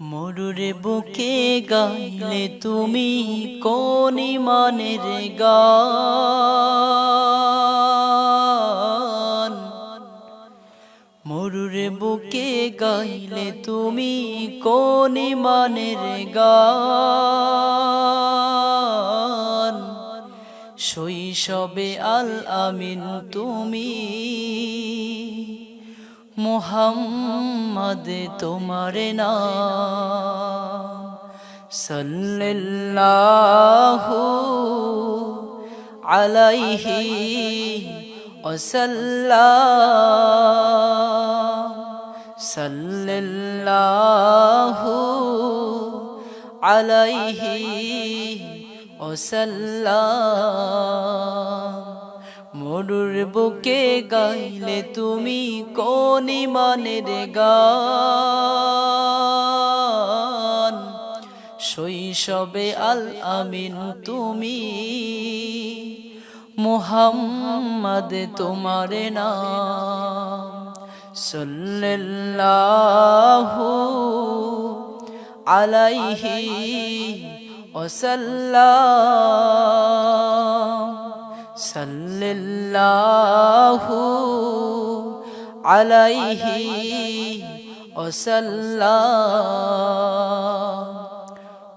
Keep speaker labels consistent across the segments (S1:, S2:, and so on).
S1: মরুর বুকে গাইলে তুমি কোন মানের গান? মরুর বুকে গাইলে তুমি কোন মানের গান? শৈশবে আল আমিন তুমি মোহাম্মদ তোমার নাম। সাল্লাল্লাহু আলাইহি ওয়াসাল্লাম। সাল্লাল্লাহু আলাইহি ওয়াসাল্লাম। মরুর বুকে গাইলে তুমি কোন মানের গান? শৈশবে আল আমিন তুমি মোহাম্মদ তোমার নাম। সাল্লাল্লাহু আলাইহি ওয়াসাল্লাম। সাল্লাল্লাহু আলাইহি ওয়াসাল্লাম।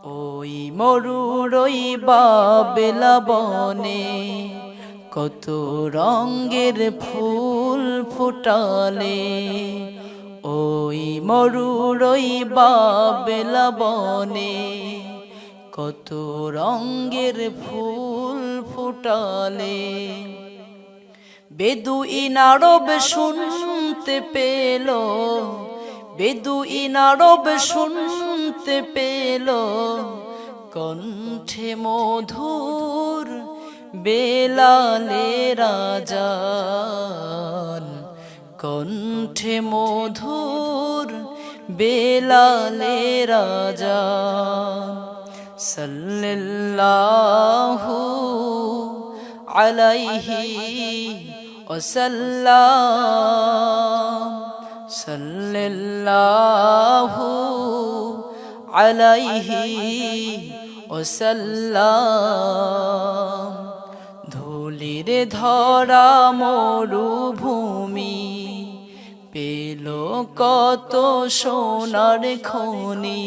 S1: ওই মরুর ওই বাবেলা বনে কত রঙ্গের ফুল ফুটালে। ওই মরুর ওই বাবেলা বনে কত রঙ্গের ফুল ফুটালে। বেদু ইনারব শুনতে পেল বেদু ইনারব শুনতে পেল। কণ্ঠে মধুর বেলালে রাজান। কণ্ঠে মধুর বেলালে রাজান। সাল্লাল্লাহু আলাইহি ওয়াসাল্লাম। সাল্লাল্লাহু আলাইহি ওয়াসাল্লাম। ধুলির ধরা মরুভূমি পেল কত সোনার খনি।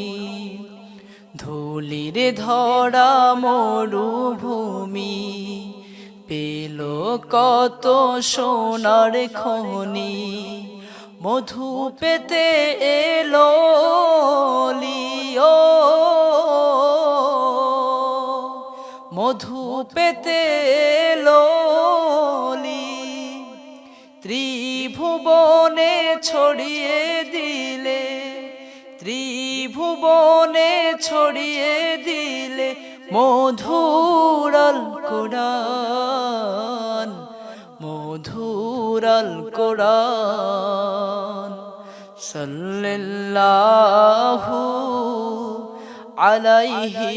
S1: ধুলির ধরা মরুভূমি পেল কত সোনার খনি। মধু পেতে এলো মধু পেতে এলো ত্রিভুবনে ছড়িয়ে দিলে ত্রিভুবনে ছড়িয়ে দিলে মধুরাল কোরআন মধুরাল কোরআন। সাল্লাল্লাহু আলাইহি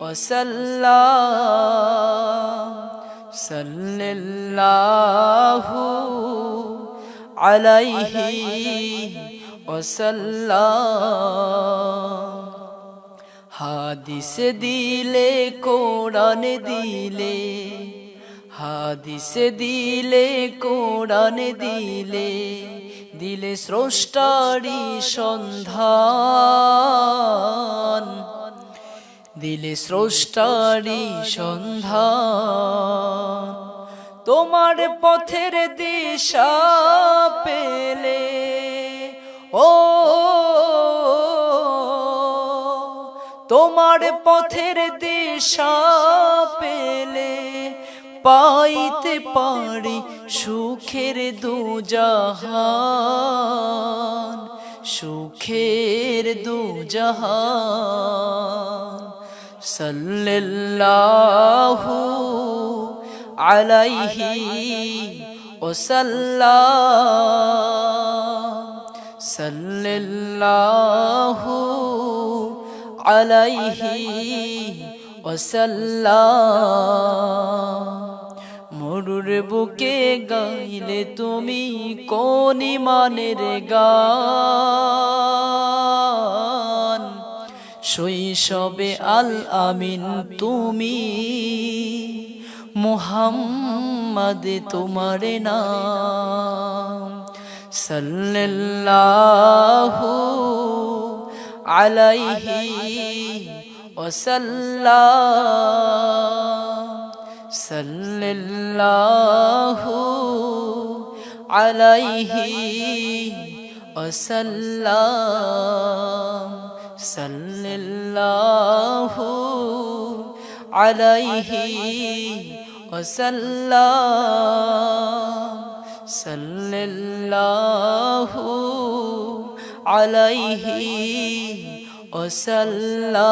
S1: ওয়াসাল্লাম। সাল্লাল্লাহু আলাইহি ওয়াসাল্লাম। হাদিস দিলে, কোরআন দিলে। হাদিস দিলে, কোরআন দিলে। দিলে স্রষ্টারি সন্ধান। দিলে স্রষ্টারি সন্ধান। তোমার পথের দিশা পেলে তোমার পথের দিশা পেলে পাইতে পারি সুখের দুজাহান সুখের দুজাহান। সাল্লাল্লাহু আলাইহি ও ওয়াসাল্লাম। সাল্লাল্লাহু আলাইহি মরুর বুকে গাইলে তুমি কোন মানের গা শৈশবে আল আমিন তুমি মুহাম্মদ তোমার নাম। সাল্লাল্লাহু আলাইহি ওয়াসাল্লাম সাল্লাল্লাহু আলাইহি ওয়াসাল্লাম সাল্লাল্লাহু আলাইহি ওয়াসাল্লাম সাল্লাল্লাহু আলাইহি ওয়াসাল্লাম।